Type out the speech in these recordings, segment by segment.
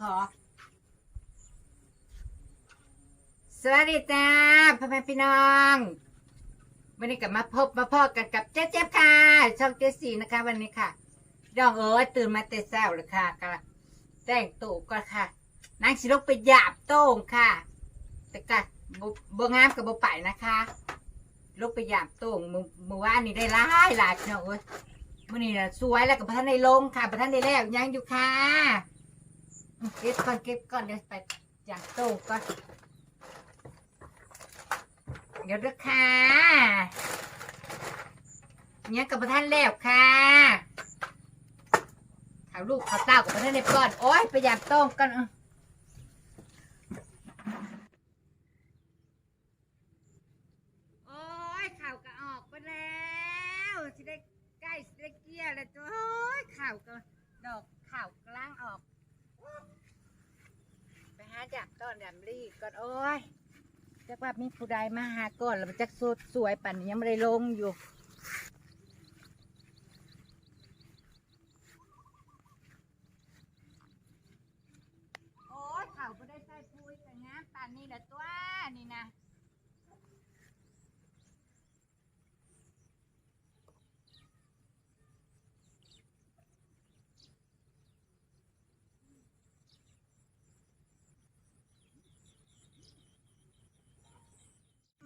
ขอ สวัสดีจ้าพ่อแม่พี่น้องวันนี้กลับมาพบมาพ่อกันกับเจ๊เจ๊บค่ะ ช่องเจ๊สีนะคะ วันนี้ค่ะดองเอ๋ยตื่นมาแต่เช้าเลยค่ะกำลังแต่งตัวก็ค่ะนางสิลกไปหยาบโต้งค่ะ แต่ก็บ่บงามกับบ่ไปนะคะลกไปหยาบโต้งมือมือว่านนี่ได้หลายหลายพี่น้องเอ้ยมื่อนี้นะสวยแล้วกับพระท่านในลงค่ะพระท่านได้แล้วยังอยู่ค่ะ เก็บก่อนเก็บก่อนเดี๋ยวไปหยาบโต้ก่อนเดี๋ยวด้วยค่ะเนี่ยกับประท่านแล้วค่ะข่าวลูกข่าวเต้ากับประท่านในก่อนโอ้ยไปหยาบโต้งกันโอ้ยข่าวก็ออกไปแล้วสิได้ใกล้สิได้เกลี้ยแล้วจ้ะโอ้ยข่าวก็ดอกข่าวกลางออกาจับต้นดำรีก่อนโอ้ยจักว่ามีผู้ใดมาหาก่อนแล้วมันจักสดสวยปั่นนี้ยังไม่ได้ลงอยู่โอ้ยเขาไม่ได้ใส่ปุ้ยกันงามป่านนี้แหละตัวนี่นะ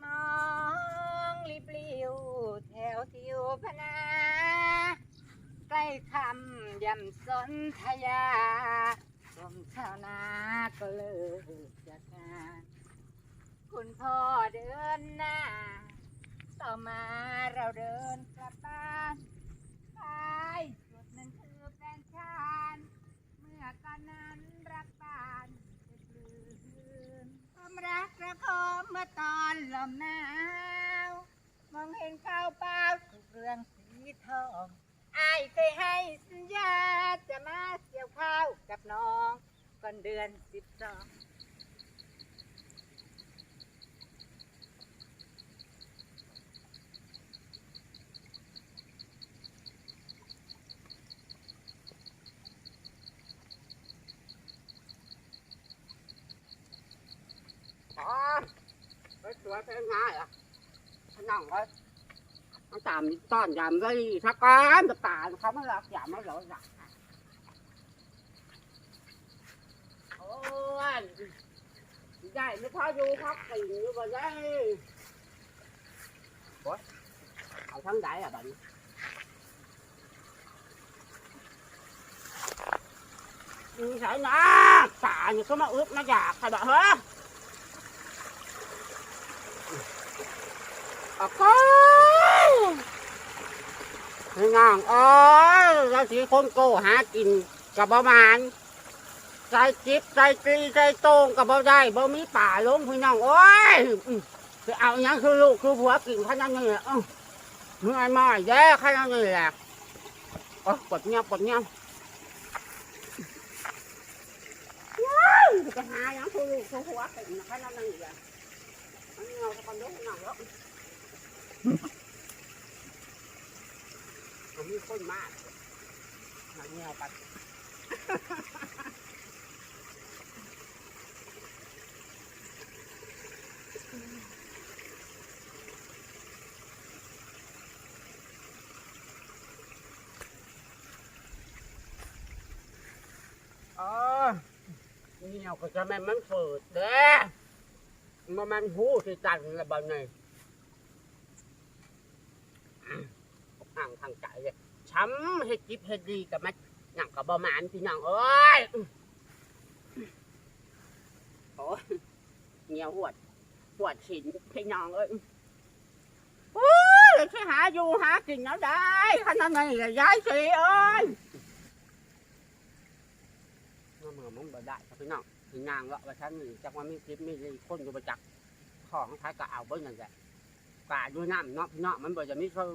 มองริบลิวแถวทิวพนา ใกล้คำยำ สนธยาสมชาวนาก็เลิกจากงาน คุณพ่อเดินหน้า ต่อมาเราเดินกลับบ้านไปสุดนั้นคือแฟนชานเมื่อตอนนั้นรักบ้านจะลืมความรักระคมเมื่อตอนลมหนาว มองเห็นข้าวเปล่าสุกเรืองสีทอง ข้าวกับน้องก่อนเดือนสิบสองอ๋อไปสวยไปง่ายอะนั่งไว้มันตามต้อนยามไว้ทักการตาเขาไม่รักยามไม่หลอกหลักโอ้ยได้ไม่พออยู่พักติ่งอยู่บ่ได้โอ้ยเอาทั้งได้อะบัดนี้มีสายนะตา เนี่ยเขามาอึบมาอยากใครบอกเฮ้ย à có Thế ngang ơi ra chỉ con cô há kín cả bao màn trái chip trái tri trái tôn cả bao dây bao mí ป่าลงพี่น้องโอ้ยคือเอาอย่างคือลูกคือผัวกินขนาดนี้แหละมึงไอ้มาแย่ขนาดนี้แหละโอ้ปวดเงียบปวดเงียบจะหาอย่างคือลูกคือผัวกินขนาดนี้แหละอันนี้เราจะกันดูหนังแล้วผมมีคนมากหนังเงี้ยวปัด อ๋อเงี้ยวก็จะแม่มันฝืดเด้มันมันหูสิจันละบ่เนี่ห่างทางใจเลยช้ำเฮ็ดจิบเฮ็ดดีกับมันหนังกับประมาณพี่น้องเอ้ยโอ้ยเงียวหวดหวดฉินพี่น้องเอ้ยโอ้ยแค่หาอยู่หากินเอาได้ขนาดนี้ย้ายสิเอ้ย อมันบ่ได้ครับพี่น้องพี่นางเลาะไปชั้นนี้จักว่ามีคลิปมีคนอยู่ประจักษ์ของท้ายก็เอาเบิ้งนั่นแหละกาด้วยน้ำเนาะพี่น้องมันบ่จะมีคือ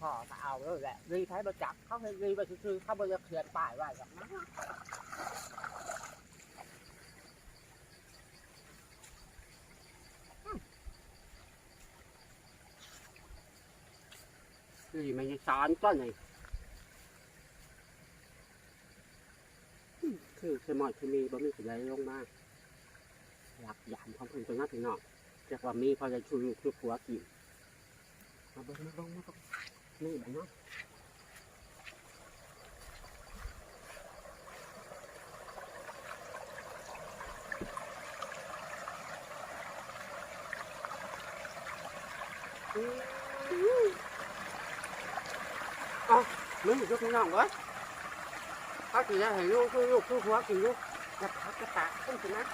พอก็เอาแล้วแหละรีใช้ประจักษ์เขาให้รีไปซื้อเขาบริเขียนป้ายไว้หรอกนะนี่มันยังสอนต้นเลย คือเคมอดเคมีบ่มีสิ่งใดลงมาหลักยามของเพิ่นตัวนักพี่น้องจากว่ามีพอจะชูลูกชูผัวกินมาเบิ่งมาเบิ่งมาเบิ่งนี่แบัดเนาะเอ๋อมึงยู่พี่น้องเว้ ยเขาสิได้ให้ลูกชูลูกชูผัวกินลูกจะพักจะตากขึ้นสินะ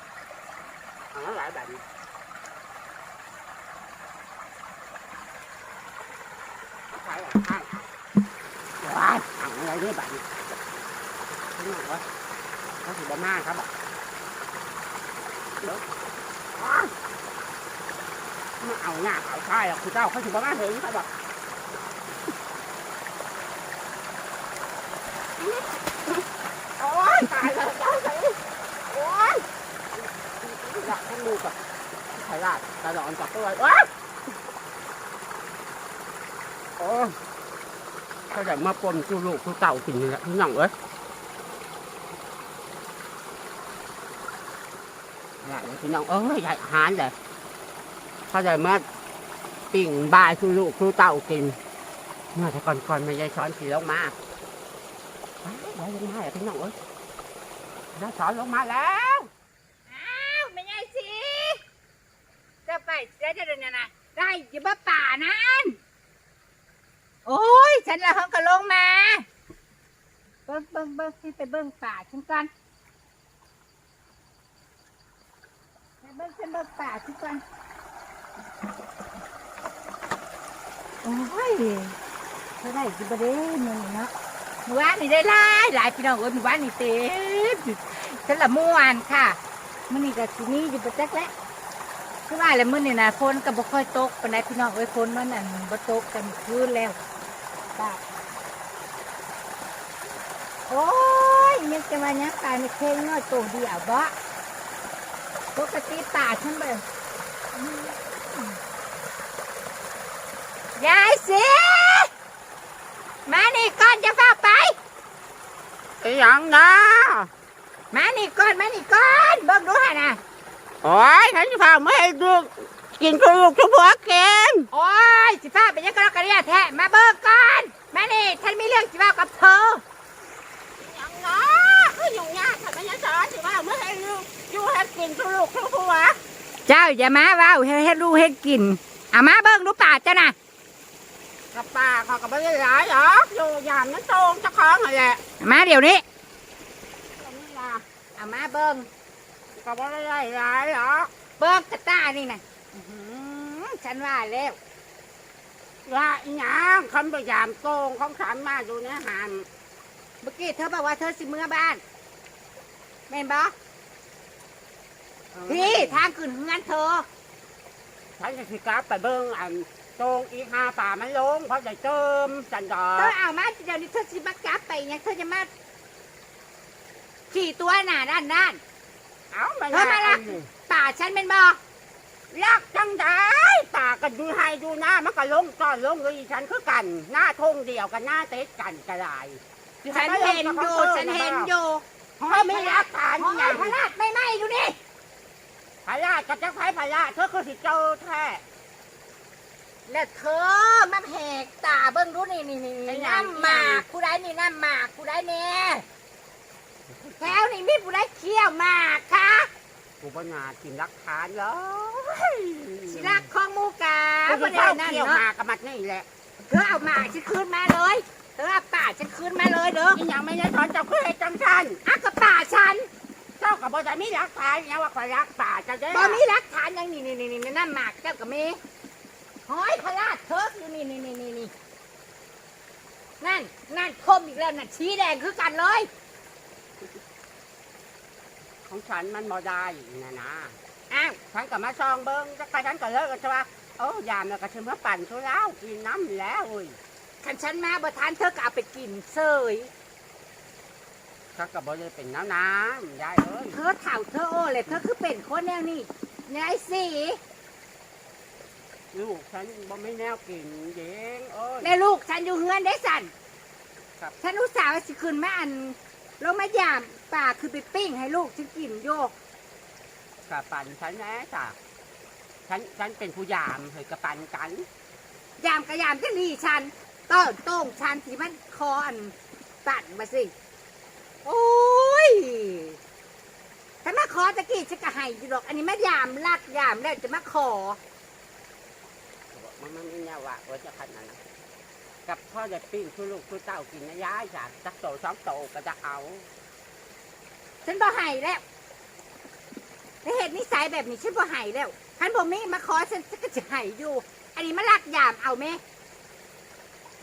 เอาหลายแบบนี้ขายแบบข้างว้าถังอะไรนี่ยแบบนี้นี่เหรอเขาถือบ้ามาครับอ่เดี๋ยวว้ายมาเอาหน้าเอาใช่หรอกคือเจ้าเขาถือบ้ามาถึงครับแบบ อยตายแล้วเจ้าสิโอ๊ยอยากให้ลูกับไข่ลาดตาหลอนกับตัวไว้าโอ้ยเขาจะมาปนกูลูกกูเต่ากินนี่แหละพี่น้องเอ้ยอยากพี่น้องเอ้ยอยากอาหารเลยเขาจะมาปิ่งบายกูลูกกูเต่ากิน เมื่อแต่ก่อนก่อนๆไม่ยายสอนขี่ลงมาอ้าวได้ลงมาพี่น้องเอ้ย ยาสอนลงมาแล้วอ้าวไม่ใช่สิจะไปได้เดี๋ยวนี้นะได้อยิบป่านั้นโอ้ยฉันละห้องก็ลงมา เบิ้งเบิ้งเบิ้งให้ไปเบิ้งป่าฉันก่อนไปเบิ้งฉันเบิ้งป่าฉันก่อนโอ้ยเท่าไหร่จิบเด้มันเนาะ หมู่บ้านนี่ได้หลายหลายพี่น้องเอ้ยหมู่บ้านนี่เต็มฉันละม่วนค่ะมันนี่ก็ที่นี่อยู่ประจักแล้วคือว่าแล้วมื้อนี่นะฝนก็บ่ค่อยตกปานใดพี่น้องเอ้ยฝนมันนั่นบ่ตกกันคืนแล้วป่าโอ้ยยังจะมายังตายในเพลงน้อยโตเดียวบ่ปกติป่าฉันเบิ่งอืมยายเสีย มานี่ก่อนจะฟ้าไปไอ้หยังนะมานี่ก่อนมานี่ก่อนเบิ่งดูหน่ะโอ้ยฉันจะพาไม่ให้ลูกกินกูลูกกูผัวกินโอ้ยสิฟ้าเป็นยังกระกระเดียแท้มาเบิ่งก่อนมานี่ฉันมีเรื่องสิเว้ากับเธอยังเนาะคืออยู่ยากทำไมยังสอนสิว่าเมื่อให้ลูกอยู่ให้กินทุลูกทุกผัวเจ้าอย่ามาเว้าให้เฮ็ดลูกเฮ็ดกินเอามาเบิ่งดูป่าเจ้าน่ะ กับป้าเขาก็ไม่ได้หลายหรอกอยู่ยามนั้นโตงเจ้าของนั่นแหละเอามาเดี๋ยวนี้ตรงนี้ล่ะเอามาเบิ่งก็ไม่ได้หลายหรอกเบิ่งกระตานี่น่ะอื้อหือฉันว่าแล้วละอีหยังคำพยายามโตงของฉันมาอยู่ในหันเมื่อกี้เธอบอกว่าเธอสิเมื่อบ้านแม่นบ่พี่ทางขึ้นเฮือนเธอ ฉันจะสิกลับไปเบิ่งอัน โตงอีกห้าป่ามันลงเพราะจะเติมจันดอเธอเอามาเดี๋ยวนี้เธอสิมากลับไปยังเธอจะมาขี่ตัวหน้าด้านด้านเอามาเออมาละอันนี้ป่าฉันเป็นบ่ลักจังได้ป่าก็ดูให้ดูหน้ามันก็ลงตอนลงเลยฉันคือกัน หน้าทงเดียวกันหน้าเตะกันกระไรฉันเห็นอยู่ฉันเห็นอยู่เขาไม่รักฐานขอองย่างพระราชไม่ไหม้ดูนี่พระราชกับเจ้าไผ่พระราชเธอคือสิเจ้าแท้ แล้วเธอมาแหกตาเบิ่งดูนี่นี่นี่นี่น้ำหมากผู้ใดนี่น้ำหมากผู้ใดเนี่ยแถวนี่มีผู้ใดเคี่ยวหมากคะกูปัญญากินรักฐานเลยสิรักของหมูกากูบ่จะได้เจ้านั่นเกี่ยวเนาะมากับมันนี่แหละเธอเอาหมากฉันคืนมาเลยเธอเอาป่าฉันคืนมาเลยเด้ออีหยังไม่ได้สอนเจ้าคือให้จังชันอะกับป่าฉันเจ้ากับบ่จะมีรักฐานเนี่ยว่าขอยรักป่าจะได้บ่มีหลักฐานยังนี่นี่นี่นี่น้ำหมากเจ้ากับมี หอยพระราชเธออยู่นี่นี่นี่นี่นี่นั่นนั่นคมอีกแล้วน่ะชี้แดงคือกันเลย ของฉันมันบ่ได้นะนะอ้าวฉันก็มาซองเบิ้งจักไปฉันก็เลิกกันใช่ปะโอ้ยามแล้วก็ชิมว่าปั่นชุแล้วกินน้ำแล้วเอ้ยคันฉันมาบ่ทานเธอก็เอาไปกินเสยฉันก็บ่ได้เป็นน้ำน้ำยายเอ้ยเธอเถ่าเธอโอ้เลยเธอคือเป็นคนแนวนี้ยายสี ลูกฉันบ่ไม่แนวกินเด้งเอ้ย แม่ลูกฉันอยู่เฮือนได้สั่นครับ ฉันอุตส่าห์ว่าสิคืนมาอันลงมายามป่าคือไปปิ้งให้ลูกฉันกินโยก กระปันฉันแน่จ้ะฉันฉันเป็นผู้ยามเคยกระปันกัน ยามกะยามที่ลีฉันต้นโต้งฉันที่มันคออันตัดมาสิ โอ้ยถ้ามาขอตะกี้ฉันก็ให้อยู่ดอก อันนี้แม่ยามลักยามแล้วจะมาขอ มันมันไม่แน่ว่าว่าจะขนาดนั้นกับพ่อจะปิ้งคือลูกคือเต้ากินนะย้ายจ้ะจักโตสองโตก็จะเอา ฉันบ่ให้แล้วในเหตุนิสัยแบบนี้ฉันบ่ให้แล้วฉันบ่มีมาขอฉันฉันก็จะให้อยู่ อันนี้มาลักยามเอาไหม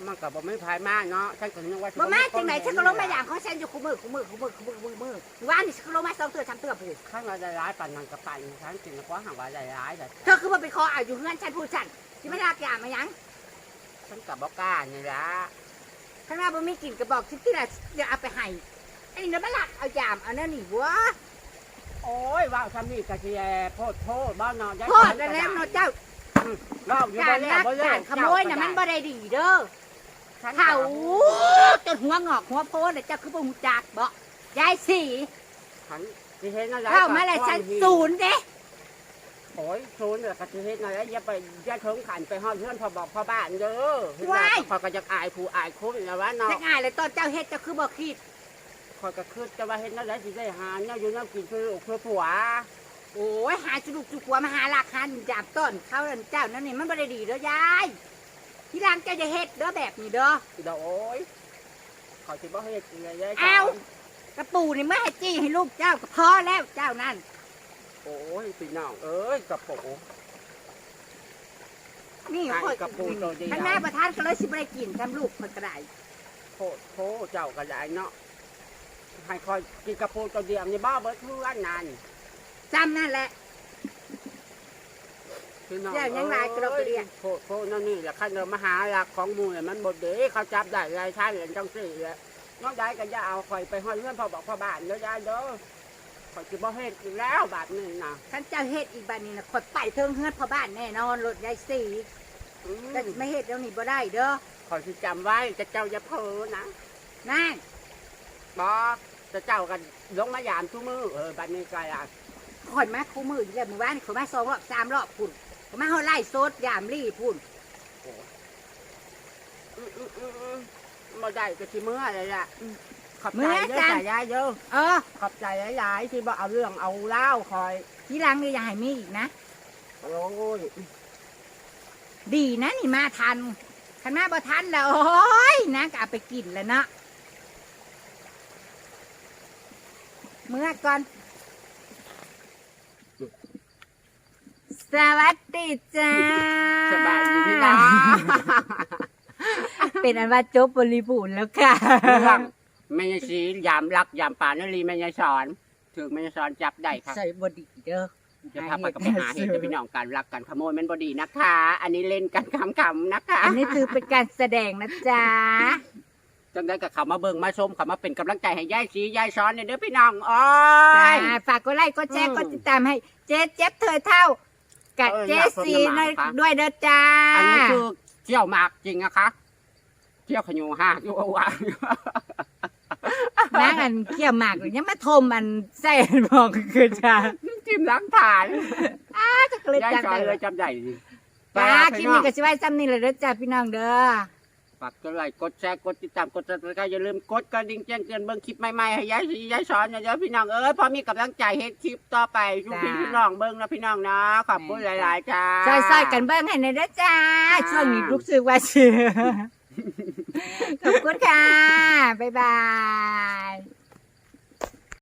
มันก็บ่ไม่พายมากเนาะฉันก็นึกว่าบ่มาจังไหนฉันก็ลงมายามของฉันอยู่คู่มือคู่มือคู่มือคู่มือคู่มือคู่มือว่านี่ฉันก็ลงมาสองเตือสามเตือผู้ข้างเราได้ร้ายปันนังกระปันฉันกินแล้วก็ห่างว่าได้ร้ายแต่เธอคือมาไปขอเอาอยู่เฮือนฉันพูดฉัน ที่ไม่ลักยามมาหยังฉันกับบอกกล้านี่ละข้างหน้าบ่มีกลิ่นกระบอกฉันที่ละจะเอาไปให้อันนี้นะมาลักเอายามเอานั่นนี่วะโอ้ยว่าวทำนี่กะเทียโพดโทษบ้านนอนย้ายโทษแล้วแล้วเนาะเจ้ารอบอยู่กาบ่รแล้ลัวกบ่เลิกากรขโมยน่ะมันบ่ได้ดีเด้อฉันเขาจนหัวงอกหัวโพนน่ะเจ้าคือบ่ฮู้จักบ่ยายสีฉันสิเฮ็ดนั่นแหละเข้ามาแล้วฉันศูนย์เด้ โอ้ยศูนย์เด้อกะสิเฮ็ดนั่นแหละอย่าไปอย่าถึงขันไปฮอดเฮือนพอบอกพ่อบ้านเด้อเห็นว่าพอยก็จะอายผู้อายคุ้มนะว่าเนาะจักง่ายเลยตอนเจ้าเฮ็ดเจ้าคือบ่คิดคอยก็คือจะว่าเฮ็ดนั่นแหละสิได้หาเนี่ยอยู่เนี่ยกินคือลูกคือผัวโอ้ยหาจุกจุกหัวมาหาหลักหันจับต้นเขานั่นเจ้านั่นนี่มันบ่ได้ดีเด้อยายทีหลังเจ้าจะเฮ็ดเด้อแบบนี้เด้อ เดี๋ยวโอ้ยขอสิบ่เฮ็ดเลยยายเอา กระปูนี่ไม่ให้จี้ให้ลูกเจ้าก็พอแล้วเจ้านั่นโอ้ ยพี่น้องเอ้ยกระโปงนี่ไอ้ข่อยกระปูตัวเดียวท่านแม่ประธานก็เลยสิบ่ได้กินทำลูกคนก็ได้โคตรโคเจ้าก็ได้เนาะให้คอยกินกระปูตัวเดียวนี่บ้าเบิดเพื่อนนั่นจำนั่นแหละพี่น้องเดี๋ยวยังไงกระปูเดียวโคตรโคนั่นนี่แหละขั้นเดิมมหาหลักของหมูเนี่ยมันบดเด้เขาจับได้ไรท่านเหรียญจังสี่เลยน้องได้ก็จะเอาคอยไปห้อยเพื่อนพอบอกพ่อบ้านเด้อยายเด้อ คอยจะบ่เฮ็ดอีกแล้วบาทหนึงนะท่านเจ้าเฮ็ดอีกบัดนี้นะขดไต่เทิงเฮือนพ่อบ้านแน่นอนรถยายสีอืมแต่ไม่เฮ็ดเดี๋ยวนี้บ่ได้เด้อคอยสิจำไว้จะเจ้าอย่าเพ้อนะนั่นบอกจะเจ้ากันลงมายามทุกมือเออบัดนี้ก็ละข่อยมาคู่มืออยู่แล้วมื้อวานนี่ข่อยมาสองรอบสามรอบพุ่นข่อยมาเฮาไล่โซดยามลี่พุ่นอืมอืมอืมอืมบ่ได้ก็สิเมื่อเลยล่ะอืม ขอบใจมื้อเด้อจังจ่ายายเด้อเออ ขอบใจหลายๆที่บ่เอาเรื่องเอาเล่าวคอยทีหลังนี่อย่าให้มีอีกนะ โอ้ยดีนะนี่มาทันคันมาบ่ทันแล้วโอ้ยนะก็เอาไปกินแล้วเนาะเมื่อก่อน สวัสดีจ้า สบายดีพี่น้อง เป็นอันว่าจบบริบูรณ์แล้วค่ะ เรื่อง แม่ยายสียามรักยามป่านนลีแม่ยายสอนถึงแม่ยายสอนจับได้ค่ะใส่บดีเด้อจะพาไปกับไปหาเหตุจะพี่น้องการรักกันขโมยมันบดีนะคะ อันนี้เล่นกันขำๆนะคะ อันนี้คือเป็นการแสดงนะจ๊ะจังได้กับเขามาเบิ่งมาชมเขามาเป็นกำลังใจให้ยายสียายสอนเนี่ยเด้อพี่น้องโอ้จ้ายฝากกดไลค์กดแชร์อืมกดติดตามให้เจ๊เจ็บเธอเท่ากับเออเจ๊อยากสนซีน้ำหมากค่ะด้วยเด้อจ้า อันนี้คือเที่ยวหมากจริงนะคะ เที่ยวขยูห้าอยู่ว่า นางอันเขี่ยวหมากเลยยังมาทมอันแซ่บบอกคือจ้าจิ้มล้างฐานจะเกลียดยายจังสอนเลเลยยจำได้ดีจ้าคลิปนี้ก็ชิไว้ซ้ำนี่เลยเด้อจ้าพี่น้องเด้อฝากกดไลค์กดแชร์กดติดตามกดติดตามอย่าลืมกดกระดิ่งแจ้งเตือนเบิ่งคลิปใหม่ๆให้ยายสียายสอนเดี๋ยวพี่น้องเอ้ยพอมีกำลังใจเฮ็ดคลิปต่อไปทุกพี่พี่น้องเบิ่งนะพี่น้องนะขอบคุณหลายๆจ้า ซอยๆกันเบิ้งให้ในอยเด้อจ้าช่วงนี้รู้สึกว่าเชื่อ ขอบคุณค่ะ บ๊ายบาย